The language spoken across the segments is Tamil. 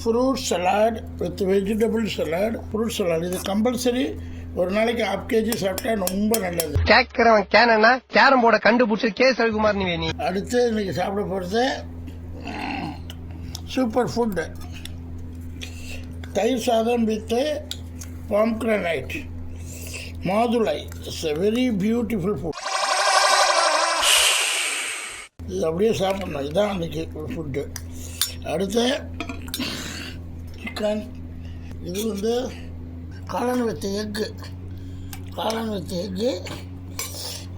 Fruit salad with vegetable salad fruit salad இது கம்பல்சரி ஒரு நாளைக்கு ஹாஃப் கேஜி சாப்பிட்டா ரொம்ப நல்லது. கேக்குறவன் கேனா கேரம் போர்டை கண்டுபிடிச்சு கே ரவிக்குமார் நீ நீ. அடுத்து இன்னைக்கு சாப்பிட போகிறது சூப்பர் ஃபுட்டு தயிர் சாதம் வித்து பாம்க்ரனைட் மாதுளை. It's a very beautiful food இது அப்படியே சாப்பிடணும். இதுதான் அன்றைக்கி ஃபுட்டு அடுத்து சிக்கன் இது வந்து காளான் வித் எக்கு. காளான் வித் எக்கு.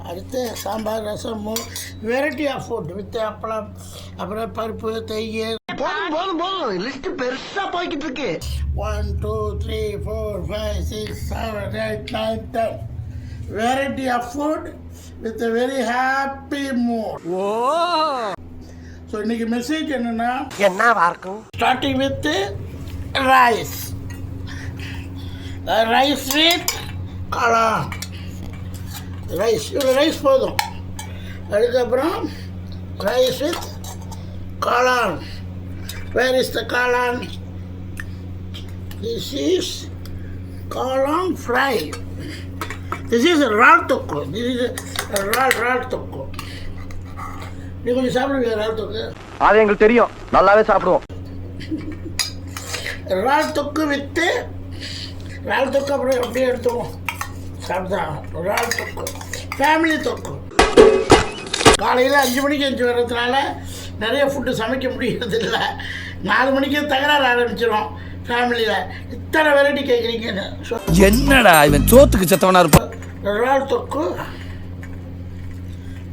அடுத்து sambar rasam variety of food with appalam அப்புறம் பருப்பு தையர். போதும் போதும் போதும். லிஸ்ட் பெருசா போய்கிட்டு இருக்கு. One two three four five six seven eight nine ten variety of food with very happy mood O. So இன்னைக்கு மெசேஜ் என்னன்னா என்னவா இருக்கும் starting with rice rice with kalan rice இவ்வளோ ரைஸ் போதும். அதுக்கப்புறம் rice with kalan where is the kalan this is kalan fry this is ரால் தொக்கு திஸ் இஸ் ரால் ரால் தொக்கு நீ கொஞ்சம் சாப்பிடுவீங்க ரால் தொக்கு அது எங்களுக்கு தெரியும். நல்லாவே சாப்பிடுவோம். இறால் தொக்கு வித்து இறால் தொக்கு அப்படியே அப்படியே எடுத்துவோம் சாப்பிட்டா இறால் தொக்கு. ஃபேமிலி தொக்கு. காலையில் அஞ்சு மணிக்கு அஞ்சு வர்றதுனால நிறைய ஃபுட்டு சமைக்க முடியறது இல்லை நாலு மணிக்கே தகராறு ஆரம்பிச்சிடும் ஃபேமிலியில் இத்தனை வெரைட்டி கேட்குறீங்கன்னு என்னடா இவன் சோத்துக்கு செத்தவனா இருப்பான் இறால் தொக்கு.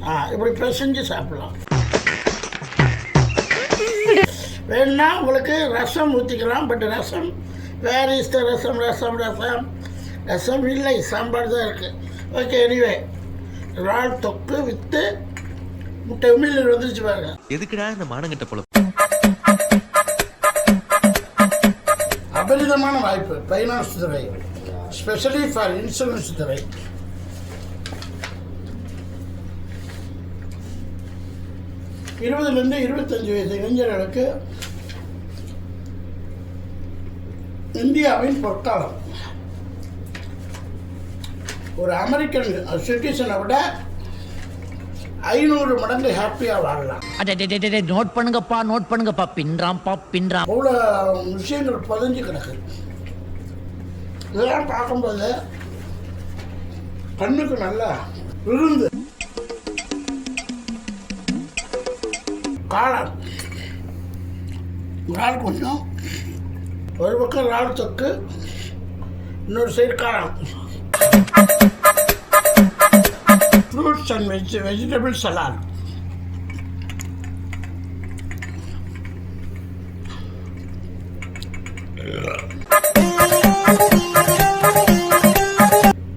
ஆ இப்படி பிசைஞ்சு சாப்பிடலாம். வேணும்னா உங்களுக்கு ரசம் ஊற்றிக்கலாம் பட் ரசம் வேர் இஸ் த ரசம் ரசம் ரசம். ரசம் இல்லை சாம்பார் தான் இருக்குது ஓகே எனிவே இறால் தொக்கு வித்து முட்டை உமிழ் வந்துருச்சு பாருங்க. எதுக்குடா இந்த மானங்கிட்ட போல அபரிதமான வாய்ப்பு ஃபைனான்ஸ் துறை ஸ்பெஷலி ஃபார் இன்சூரன்ஸ் துறை. இருபதுலேருந்து இருபத்தஞ்சு வயசு இளைஞர்களுக்கு இந்தியாவின் பொற்காலம். ஒரு அமெரிக்கன் சிட்டிசனை விட ஐநூறு மடங்கு ஹாப்பியாக வாழலாம். நோட் பண்ணுங்கப்பா நோட் பண்ணுங்கப்பா. பின்றாம்பா பின்றாம். அவ்வளோ விஷயங்கள் புதஞ்சு கிடக்கு. இதெல்லாம் பார்க்கும்போது கண்ணுக்கு நல்லா விருந்து. காளான். இறால் கொஞ்சம் ஒரு பக்கம் இறால் தொக்கு இன்னொரு சைடு காளான். Fruits and veg vegetable salad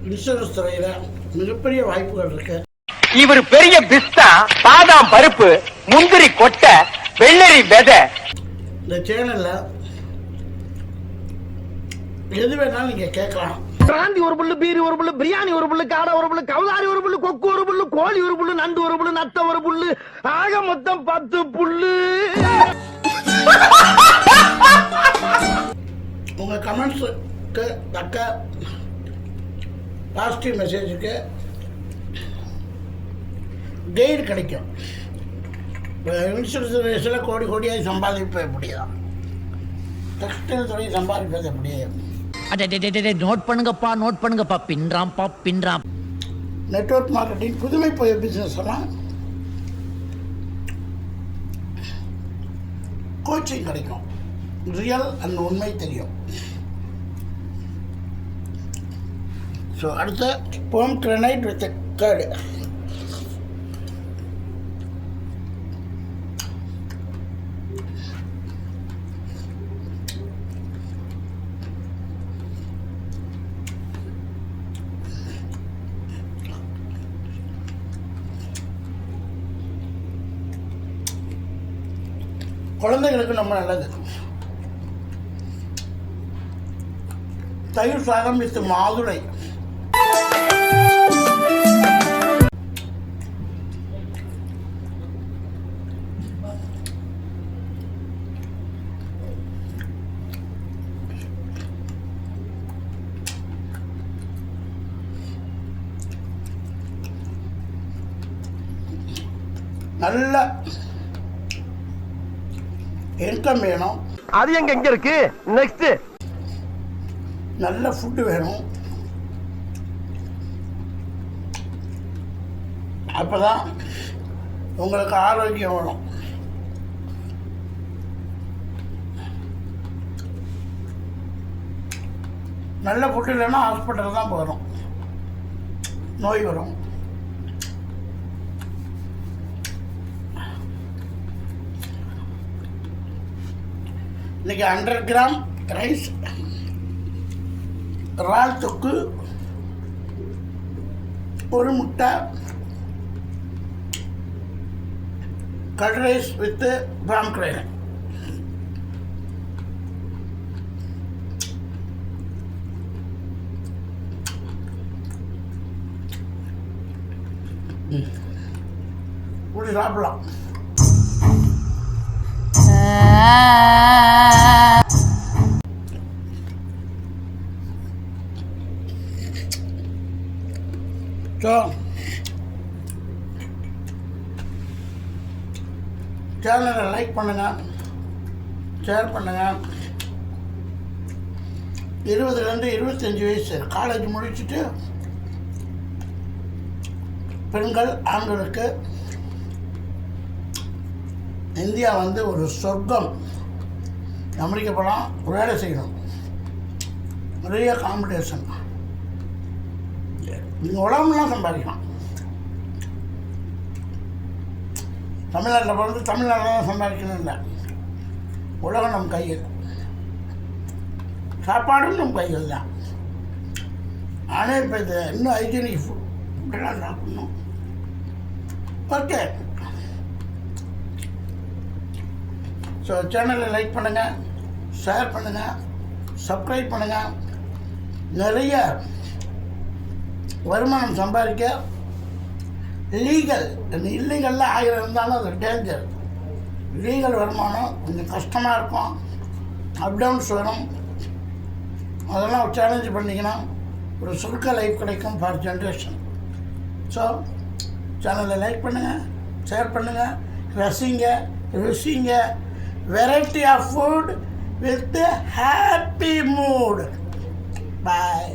insurance துறையில் மிகப்பெரிய வாய்ப்புகள் இருக்கு. இவர் பெரிய பிஸ்தா பாதாம் பருப்பு முந்திரி கொட்டை வெள்ளரி விதை. இந்த சேனலில் எது வேணாலும் நீங்கள் கேட்கலாம். பிராந்தி ஒரு புல்லு பீரி ஒரு புல்லு பிரியாணி ஒரு புல்லு காடை ஒரு புல்லு கவுதாரி ஒரு புல்லு கொக்கு ஒரு புல்லு கோழி ஒரு புல்லு நண்டு ஒரு புல்லு நத்த ஒரு புல்லு ஆக மொத்தம் பத்து புல்லு. உங்கள் கமெண்ட்ஸுக்கு தக்க பாசிட்டிவ் மெசேஜுக்கு கைடு கிடைக்கும். இன்சூரன்ஸ் துறையில் கோடி கோடியாக சம்பாதிப்ப முடியாது டெக்ஸ்டைல் துறை சம்பாதிப்பது அப்படியே அடடடடடே, நோட் பண்ணுங்கப்பா நோட் பண்ணுங்கப்பா. பின்றாம்பா பின்றாம். நெட்வொர்க் மார்க்கெட்டிங் புதுமை புதிய பிஸ்னஸ் எல்லாம் கோச்சிங் கிடைக்கும். ரியல் அண்ட் உண்மை தெரியும். ஸோ அடுத்த போம் கிரனைட் வித் கேர்டு குழந்தைகளுக்கு ரொம்ப நல்லது. தயிர் சாதம் வித் மாதுளை. நல்ல இன்கம் வேணும். அது எங்க எங்க இருக்கு? நெக்ஸ்ட் நல்ல ஃபுட்டு வேணும். அப்போ தான் உங்களுக்கு ஆரோக்கியம் வரும். நல்ல ஃபுட்டு இல்லைன்னா ஹாஸ்பிட்டல் தான் போகிறோம் நோய் வரும். இன்னைக்கு ஹண்ட்ரட் கிராம் ரைஸ் இறால் தொக்கு ஒரு முட்டை cut rice with prawn grain இப்படி சாப்பிடலாம். சேனலை லைக் பண்ணுங்கள் ஷேர் பண்ணுங்கள் இருபதுலேருந்து இருபத்தஞ்சி வயசு. காலேஜ் முடிச்சுட்டு பெண்கள் ஆண்களுக்கு இந்தியா வந்து ஒரு சொர்க்கம். அமெரிக்க படம் வேலை செய்யணும். நிறைய காம்படிஷன் நீங்கள் உலகம்லாம் சம்பாதிக்கலாம். தமிழ்நாட்டில் பிறந்து தமிழ்நாட்டில் தான் சம்பாதிக்கணும் இல்லை. உலகம் நம் கையில். சாப்பாடும் நம் கையில் தான். ஆனால் இப்போ இது இன்னும் ஹைஜீனிக் ஃபுட் ஃபுட்டெல்லாம் சாப்பிடணும். ஓகே ஸோ சேனலை லைக் பண்ணுங்கள் ஷேர் பண்ணுங்கள் சப்ஸ்கிரைப் பண்ணுங்கள் நிறைய வருமானம் சம்பாதிக்க லீகல் இல்லீகலில் ஆயிரம் இருந்தாலும் அது டேஞ்சர் லீகல் வருமானம் கொஞ்சம் கஷ்டமாக இருக்கும். அப் டவுன்ஸ் வரும். அதெல்லாம் சேலஞ்சு பண்ணிங்கன்னா ஒரு சுருக்க லைஃப் கிடைக்கும் ஃபார் ஜென்ரேஷன் ஸோ சேனலை லைக் பண்ணுங்கள் ஷேர் பண்ணுங்கள் ரசிங்க ருசிங்க. Variety of food with happy mood bye